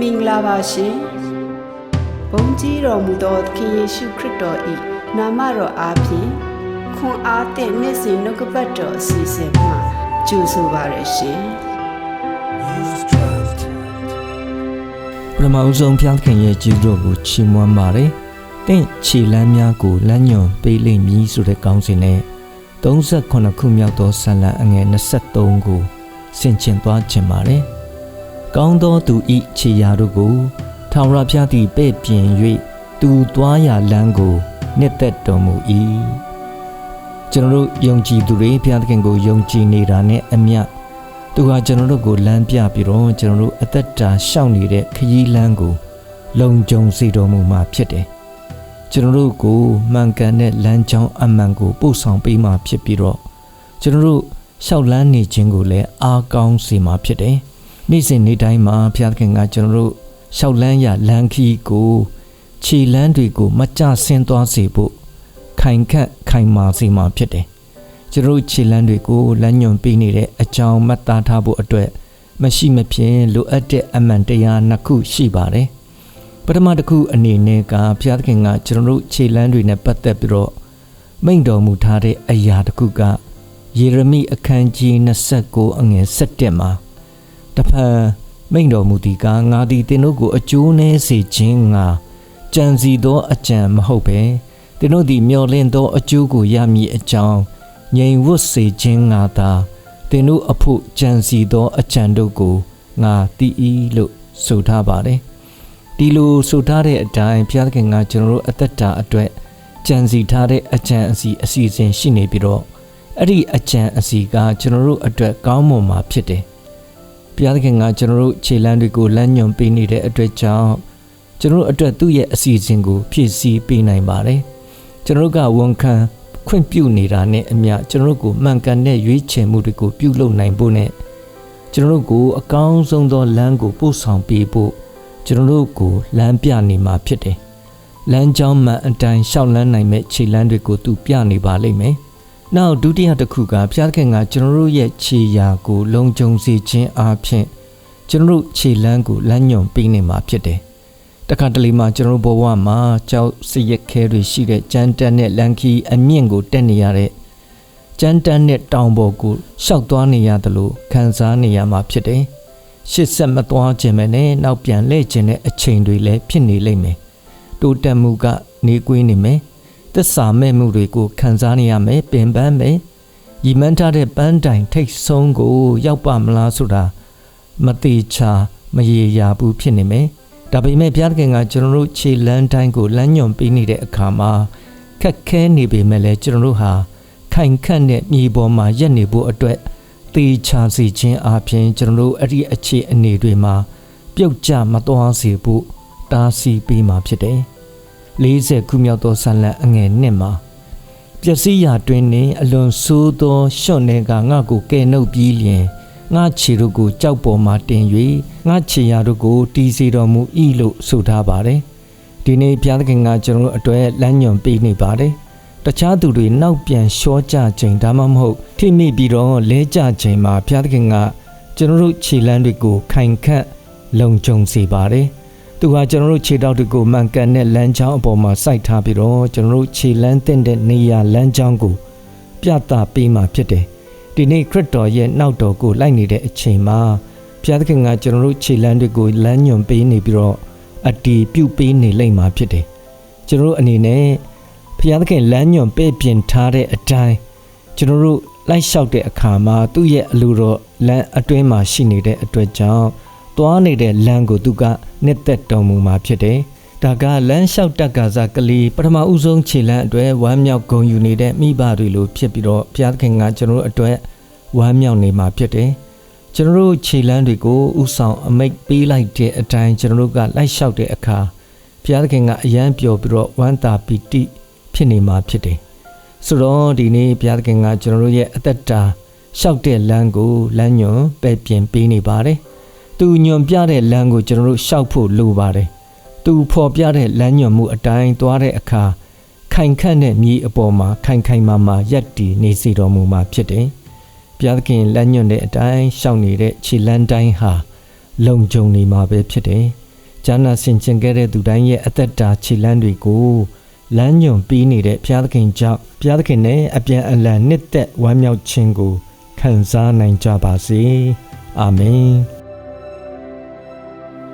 မင်္ဂလာပါရှင်ဘုန်းကြီးတော်မူသောသခင်ယေရှုခရစ်တော်၏နာမတော်အားဖြင့်ခွန်အားသည့်နေ့စဉ်နှုတ်ကပတ်တော်အစီအစဉ်မှာကြိုဆိုပါရရှင်ပထမဦးဆုံးဖျားသခင်ရဲ့ကြီးတော်ကိုချီးမွမ်းပါတယ်။တင့်ခြေလမ်းများကိုလမ်းညွန်ပေးလိမ့်မည်ဆိုတဲ့ကောင်းစဉ်နဲ့38ခုမြောက်သောဆာလံအငယ်23ကိုဆင်ခြင်သွားခြင်းပါတယ်။ ကောင်းသောသူဤခြေရာတို့ကိုထာဝရဘုရားသည်ပဲ့ပြင်၍သူသွားရာလမ်းကိုနှစ်သက်တော်မူ၏။ကျွန်တော်တို့ယုံကြည်သူတွေဘုရားသခင်ကိုယုံကြည်နေတာနဲ့အမျှသူဟာကျွန်တော်တို့ကိုလမ်းပြပြီးတော့ကျွန်တော်တို့အသက်တာရှောင်နေတဲ့ခရီးလမ်းကို လုံခြုံစေတော်မူမှာဖြစ်တယ်။ကျွန်တော်တို့ကိုမှန်ကန်တဲ့လမ်းကြောင်းအမှန်ကိုပို့ဆောင်ပေးမှာဖြစ်ပြီးတော့ကျွန်တော်တို့ရှောက်လန်းနေခြင်းကိုလည်းအားကောင်းစေမှာဖြစ်တယ်။ နေ့စဉ်နေ့တိုင်းမှာဘုရားသခင်ကကျွန်တော်တို့ရှောက်လန်းရလမ်းခီးကိုခြေလမ်းတွေကိုမကြဆင်းသွားစေဖို့ခိုင်ခန့်ခိုင်မာစေမှာဖြစ်တယ်။ကျွန်တော်တို့ခြေလမ်းတွေကိုလမ်းညွန်ပေးနေတဲ့အကြောင်းမှတ်သားထားဖို့အတွက်မရှိမဖြစ်လိုအပ်တဲ့အမှန်တရားနှစ်ခုရှိပါတယ်။ပထမတစ်ခုအနေနဲ့ကဘုရားသခင်ကကျွန်တော်တို့ခြေလမ်းတွေနဲ့ပတ်သက်ပြီးတော့မိန့်တော်မူထားတဲ့အရာတစ်ခုကယေရမိအခန်းကြီး29အငယ်7မှာ တဖန်မိန့်တော်မူသည်ကငါသည်သင်တို့ကိုအကျိုးနည်းစေခြင်းငါကြံစီသောအကြံမဟုတ်ပဲသင်တို့သည်မျော်လင့်သောအကျိုးကိုရမည်အကြောင်းငြိမ်ဝတ်စေခြင်းငါသာသင်တို့အဖို့ကြံစီသောအကြံတို့ကိုငါသိ၏လို့ဆိုထားပါတယ်ဒီလိုဆိုထားတဲ့အတိုင်းဘုရားသခင်ကကျွန်တော်တို့အသက်တာအတွက်ကြံစီထားတဲ့အကြံအစီအစီအစဉ်ရှိနေပြီးတော့အဲ့ဒီအကြံအစီကကျွန်တော်တို့အတွက်ကောင်းမွန်မှာဖြစ်တယ် ဘုရားသခင်ကကျွန်တော်တို့ခြေလမ်းတွေကိုလမ်းညွှန်ပေးနေတဲ့အတွက်ကြောင့်ကျွန်တော်တို့အတွက်သူ့ရဲ့အစီအစဉ်ကိုဖြည့်ဆည်းပေးနိုင်ပါတယ်ကျွန်တော်တို့ကဝန်ခံခွင့်ပြုနေတာနဲ့အမျှကျွန်တော်တို့ကိုမှန်ကန်တဲ့ရွေးချယ်မှုတွေကိုပြုလုပ်နိုင်ဖို့နဲ့ကျွန်တော်တို့ကိုအကောင်းဆုံးသောလမ်းကိုပို့ဆောင်ပေးဖို့ကျွန်တော်တို့ကိုလမ်းပြနေမှာဖြစ်တယ်လမ်းကြောင်းမှန်အတိုင်းရှောက်လန်းနိုင်မဲ့ခြေလမ်းတွေကိုသူပြနေပါလိမ့်မယ်။ နောက်ဒုတိယတစ်ခုကဘုရားခင်ကကျွန်တော်တို့ရဲ့ခြေရာကိုလုံခြုံစေခြင်းအပြင်ကျွန်တော်တို့ခြေလမ်းကိုလမ်းညွှန်ပေးနေမှာဖြစ်တယ်။တခါတလေမှကျွန်တော်တို့ဘဝမှာကြောက်စရက်ခဲတွေရှိတဲ့ကြမ်းတမ်းတဲ့လမ်းခီးအမြင့်ကိုတက်နေရတဲ့ကြမ်းတမ်းတဲ့တောင်ပေါ်ကိုရှောက်သွားနေရတယ်လို့ခံစားနေရမှာဖြစ်တယ်။ရှစ်ဆက်မသွားခြင်းပဲနဲ့နောက်ပြန်လှည့်ခြင်းတဲ့အချိန်တွေလည်းဖြစ်နေလိမ့်မယ်။တိုးတက်မှုကနေကွေးနေမယ်။ သစ္စာမဲ့မှုတွေကိုခံစားနေရမယ်ပင်ပန်းမယ်။ရီမန်းထားတဲ့ပန်းတိုင်ထိတ်ဆုံးကို ရောက်ပါမလားဆိုတာမသေးချာမရေရာဘူးဖြစ်နေမယ်။ဒါပေမဲ့ဘုရားသခင်ကကျွန်တော်တို့ခြေလမ်းတိုင်းကိုလမ်းညွှန်ပေးနေတဲ့အခါမှာခက်ခဲနေပေမဲ့လည်းကျွန်တော်တို့ဟာခိုင်ခန့်တဲ့မြေပေါ်မှာရက်နေဖို့အတွက်တေချာစီခြင်းအပြင်ကျွန်တော်တို့အဲ့ဒီအခြေအနေတွေမှာ ပြုတ်ကျမသွားစေဖို့တားဆီးပေးမှာဖြစ်တယ်။ 40ခုမြောက်သောဆန်လံအငယ်နှစ်မှာပျက်စီးရာတွင်နှင့်အလွန်ဆိုးသောရှော့နေကငါ့ကိုကဲနှုတ်ပြီးလျင်ငါခြေတို့ကိုကြောက်ပေါ်မှတင်၍ငါခြေရာတို့ကိုတီးစီတော်မူ၏လို့ဆိုထားပါတယ်။ဒီနေ့ဘုရားသခင်ကကျွန်တော်တို့အတွက်လမ်းညွှန်ပေးနေပါတယ်။တခြားသူတွေနောက်ပြန်ရှောကြခြင်းဒါမှမဟုတ်ထိမိပြီးတော့လဲကြခြင်းမှာဘုရားသခင်ကကျွန်တော်တို့ခြေလမ်းတွေကိုခိုင်ခန့်လုံခြုံစေပါတယ်။ သူဟာကျွန်တော်တို့ခြေထောက်တွေကိုမှန်ကန်တဲ့လမ်းကြောင်းအပေါ်မှာစိုက်ထားပြီးတော့ကျွန်တော်တို့ခြေလမ်းတင်တဲ့နေရာလမ်းကြောင်းကိုပြသပေးမှာဖြစ်တယ်။ဒီနေ့ခရစ်တော်ရဲ့နောက်တော်ကိုလိုက်နေတဲ့အချိန်မှာဘုရားသခင်ကကျွန်တော်တို့ခြေလမ်းတွေကိုလမ်းညွှန်ပေးနေပြီးတော့အတီးပြုတ်ပေးနေလိမ့်မှာဖြစ်တယ်။ကျွန်တော်တို့အနေနဲ့ဘုရားသခင်လမ်းညွှန်ပေးပြင်ထားတဲ့အတိုင်းကျွန်တော်တို့လိုက်လျှောက်တဲ့အခါမှာသူ့ရဲ့အလိုတော်လမ်းအတွင်းမှာရှိနေတဲ့အတွက်ကြောင့် သွားနေတဲ့လမ်းကိုသူကနှစ်သက်တော်မူမှာဖြစ်တယ်။ဒါကလမ်းလျှောက်တက်ကစားကလေးပထမဦးဆုံးခြေလမ်းအတွက်ဝမ်းမြောက်ဂုဏ်ယူနေတဲ့မိဘတွေလိုဖြစ်ပြီးတော့ဘုရားသခင်ကကျွန်တော်တို့အတွက်ဝမ်းမြောက်နေမှာဖြစ်တယ်။ကျွန်တော်တို့ခြေလမ်းတွေကိုဥဆောင်အမိတ်ပေးလိုက်တဲ့အတိုင်းကျွန်တော်တို့ကလိုက်လျှောက်တဲ့အခါဘုရားသခင်ကအယံပျော်ပြီးတော့ဝမ်းသာပီတိဖြစ်နေမှာဖြစ်တယ်။ဆိုတော့ဒီနေ့ဘုရားသခင်ကကျွန်တော်တို့ရဲ့အသက်တာလျှောက်တဲ့လမ်းကိုလမ်းညွန်ပဲ့ပြင်ပေးနေပါတယ်။ သူညွန်ပြတဲ့လမ်းကိုကျွန်တော်တို့လျှောက်ဖို့လိုပါတယ်။သူဖော်ပြတဲ့လမ်းညွန်မှုအတိုင်းသွားတဲ့အခါခိုင်ခန့်တဲ့မြေအပေါ်မှာခိုင်ခိုင်မာမာရက်တည်နေစေတော်မူမှာဖြစ်တယ်။ဘုရားသခင်လမ်းညွန်တဲ့အတိုင်းရှောက်နေတဲ့ခြေလမ်းတိုင်းဟာလုံခြုံနေမှာပဲဖြစ်တယ်ဂျာနာဆင်ကျင်ခဲ့တဲ့သူတိုင်းရဲ့အသက်တာခြေလမ်းတွေကိုလမ်းညွန်ပြီးနေတဲ့ဘုရားသခင်ကြောင့်ဘုရားသခင်နဲ့အပြန်အလှန်နှစ်သက်ဝမ်းမြောက်ခြင်းကိုခံစားနိုင်ကြပါစေအာမင်